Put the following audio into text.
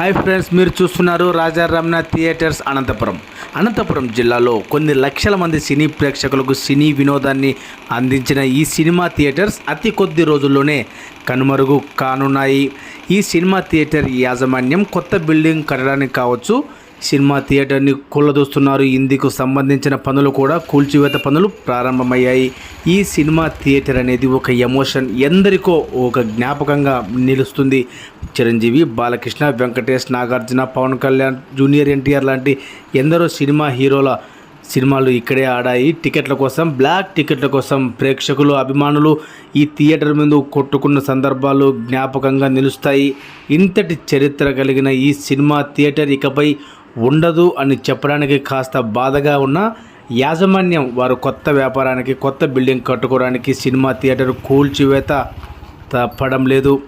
Hi friends మీరు చూస్తున్నారు Raja Ramana theatres Anantapuram. Anantapuram జిల్లాలో కొన్ని లక్షల మంది సినీ ప్రేక్షకులకు సినీ వినోదాన్ని అందించిన ఈ సినిమా థియేటర్స్ అతి కొద్ది రోజుల్లోనే కనుమరుగు కానున్నాయి. ఈ సినిమా థియేటర్ యాజమాన్యం కొత్త బిల్డింగ్ కట్టడానికి కావచ్చు సినిమా థియేటర్ని కూలదోస్తున్నారు. ఇందుకు సంబంధించిన పనులు కూడా కూల్చివేత పనులు ప్రారంభమయ్యాయి. ఈ సినిమా థియేటర్ అనేది ఒక ఎమోషన్ ఎందరికో ఒక జ్ఞాపకంగా నిలుస్తుంది. చిరంజీవి బాలకృష్ణ వెంకటేష్ నాగార్జున పవన్ కళ్యాణ్ జూనియర్ ఎన్టీఆర్ లాంటి ఎందరో సినిమా హీరోల సినిమాలు ఇక్కడే ఆడాయి. టికెట్ల కోసం బ్లాక్ టికెట్ల కోసం ప్రేక్షకులు అభిమానులు ఈ థియేటర్ ముందు కొట్టుకున్న సందర్భాలు జ్ఞాపకంగా నిలుస్తాయి. ఇంతటి చరిత్ర కలిగిన ఈ సినిమా థియేటర్ ఇకపై ఉండదు అని చెప్పడానికి కాస్త బాధగా ఉన్న యాజమాన్యం వారు కొత్త వ్యాపారానికి కొత్త బిల్డింగ్ కట్టుకోవడానికి సినిమా థియేటర్ కూల్చివేత తప్పడం లేదు.